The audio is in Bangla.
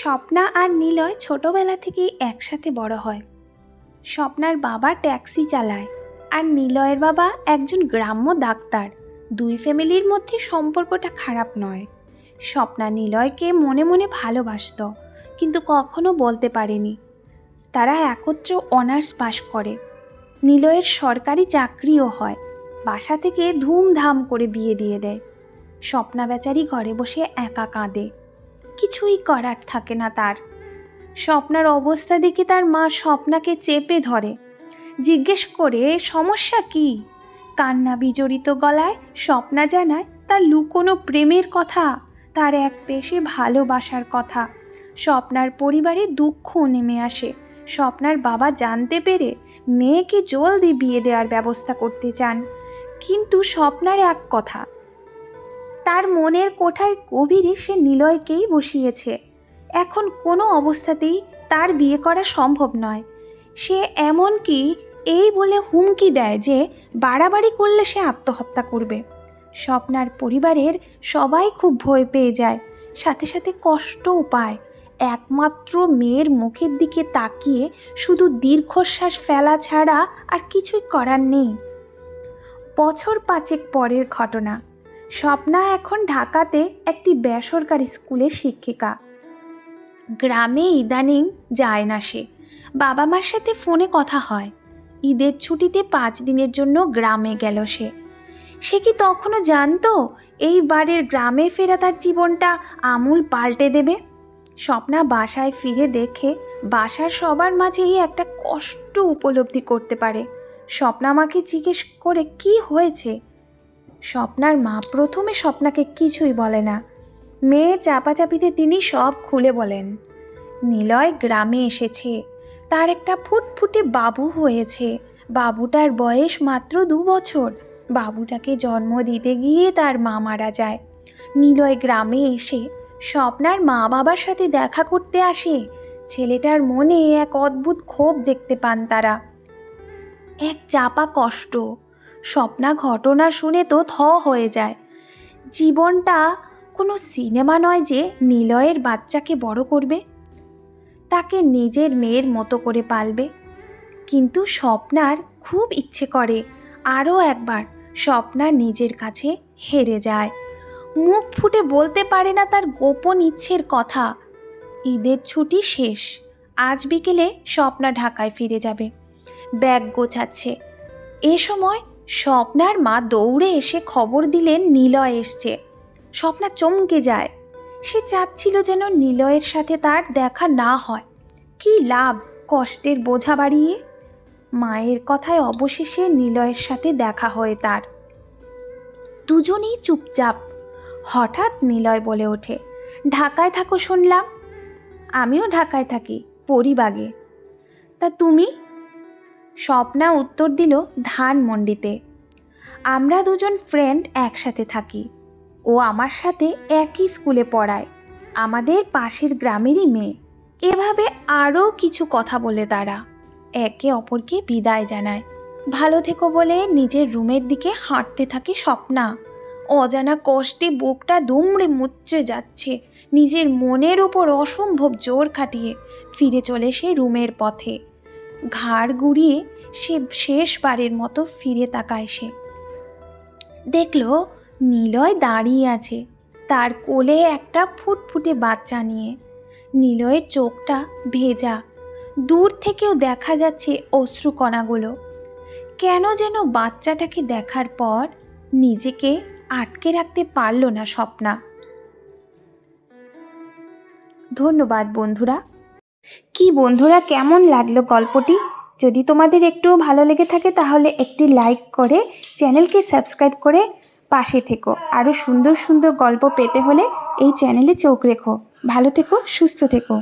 স্বপ্না আর নিলয় ছোটবেলা থেকেই একসাথে বড় হয়। স্বপ্নার বাবা ট্যাক্সি চালায় আর নিলয়ের বাবা একজন গ্রাম্য ডাক্তার। দুই ফ্যামিলির মধ্যে সম্পর্কটা খারাপ নয়। স্বপ্না নিলয়কে মনে মনে ভালোবাসত, কিন্তু কখনো বলতে পারেনি। তারা একত্রে অনার্স পাশ করে। নিলয়ের সরকারি চাকরিও হয়। বাসা থেকে ধুমধাম করে বিয়ে দিয়ে দেয়। স্বপ্না বেচারি ঘরে বসে একা কাঁদে। কিছুই করার থাকে না তার। স্বপ্নার অবস্থা দেখে তার মা স্বপ্নাকে চেপে ধরে। জিজ্ঞেস করে, সমস্যা কি? কান্না বিজড়িত গলায় স্বপ্না জানায়, তার লুকোনো প্রেমের কথা, তার এক পেশে ভালোবাসার কথা। স্বপ্নার পরিবারে দুঃখ নেমে আসে। স্বপ্নার বাবা জানতে পেরে মেয়েকে জলদি বিয়ে দেওয়ার ব্যবস্থা করতে চান। কিন্তু স্বপ্নার এক কথা তার মনের কোঠার গভীরে সে নিলয়কেই বসিয়েছে। এখন কোনো অবস্থাতেই তার বিয়ে করা সম্ভব নয়। সে এমনকি এই বলে হুমকি দেয় যে বাড়াবাড়ি করলে সে আত্মহত্যা করবে। স্বপ্নার পরিবারের সবাই খুব ভয় পেয়ে যায়। সাথে সাথে কষ্টও পায়। একমাত্র মেয়ের মুখের দিকে তাকিয়ে শুধু দীর্ঘশ্বাস ফেলা ছাড়া আর কিছুই করার নেই। বছর পাঁচেক পরের ঘটনা। স্বপ্না এখন ঢাকাতে একটি বেসরকারি স্কুলের শিক্ষিকা। গ্রামে ইদানিং যায় না সে। বাবা মার সাথে ফোনে কথা হয়। ঈদের ছুটিতে পাঁচ দিনের জন্য গ্রামে গেল সে। সে কি তখনও জানতো এইবারের গ্রামে ফেরা তার জীবনটা আমূল পাল্টে দেবে? স্বপ্না বাসায় ফিরে দেখে বাসার সবার মাঝেই একটা কষ্ট উপলব্ধি করতে পারে। স্বপ্না মাকে জিজ্ঞেস করে, কি হয়েছে? স্বপ্নার মা প্রথমে স্বপ্নাকে কিছুই বলে না। মেয়ে চাপাচাপিতে তিনি সব খুলে বলেন। নিলয় গ্রামে এসেছে। তার একটা ফুটফুটে বাবু হয়েছে। বাবুটার বয়স মাত্র দু বছর। বাবুটাকে জন্ম দিতে গিয়ে তার মা মারা যায়। নিলয় গ্রামে এসে স্বপ্নার মা বাবার সাথে দেখা করতে আসে। ছেলেটার মনে এক অদ্ভুত ক্ষোভ দেখতে পান তারা। এক চাপা কষ্ট। স্বপ্না ঘটনা শুনে তো থ হয়ে যায়। জীবনটা কোনো সিনেমা নয় যে নিলয়ের বাচ্চাকে বড় করবে। তাকে নিজের মেয়ের মতো করে পালবে। কিন্তু স্বপ্নার খুব ইচ্ছে করে, আরও একবার স্বপ্না নিজের কাছে হেরে যায়। মুখ ফুটে বলতে পারে না তার গোপন ইচ্ছের কথা। ঈদের ছুটি শেষ, আজ বিকেলে স্বপ্না ঢাকায় ফিরে যাবে। ব্যাগ গোছাচ্ছে। এ সময় স্বপ্নার মা দৌড়ে এসে খবর দিলেন নিলয় এসছে। স্বপ্না চমকে যায়। সে চাচ্ছিল যেন নিলয়ের সাথে তার দেখা না হয়। কি লাভ কষ্টের বোঝা বাড়িয়ে? মায়ের কথায় অবশেষে নিলয়ের সাথে দেখা হয় তার। দুজনেই চুপচাপ। হঠাৎ নিলয় বলে ওঠে, ঢাকায় থাকো শুনলাম। আমিও ঢাকায় থাকি, পরিবাগে। তা তুমি? স্বপ্না উত্তর দিল ধানমন্ডিতে আমরা দুজন ফ্রেন্ড একসাথে থাকি। ও আমার সাথে একই স্কুলে পড়ায়। আমাদের পাশের গ্রামেরই মেয়ে। এভাবে আরও কিছু কথা বলে তারা। একে অপরকে বিদায় জানায়। ভালো থেকো বলে নিজের রুমের দিকে হাঁটতে থাকে স্বপ্না। অজানা কষ্টে বুকটা দুমড়ে মুচড়ে যাচ্ছে। নিজের মনের ওপর অসম্ভব জোর খাটিয়ে ফিরে চলে সে রুমের পথে। ঘাড় গুড়িয়ে সে শেষবারের মতো ফিরে তাকায় সে। দেখল নিলয় দাঁড়িয়ে আছে, তার কোলে একটা ফুটফুটে বাচ্চা নিয়ে। নিলয়ের চোখটা ভেজা, দূর থেকেও দেখা যাচ্ছে অশ্রুকণাগুলো। কেন যেন বাচ্চাটাকে দেখার পর নিজেকে আটকে রাখতে পারল না স্বপ্না। ধন্যবাদ বন্ধুরা কি বন্ধুরা, কেমন লাগল গল্পটি? যদি তোমাদের একটুও ভালো লেগে থাকে, তাহলে একটি লাইক করে চ্যানেলকে সাবস্ক্রাইব করে পাশে থেকো। আরও সুন্দর সুন্দর গল্প পেতে হলে এই চ্যানেলে চোখ রেখো। ভালো থেকো, সুস্থ থেকো।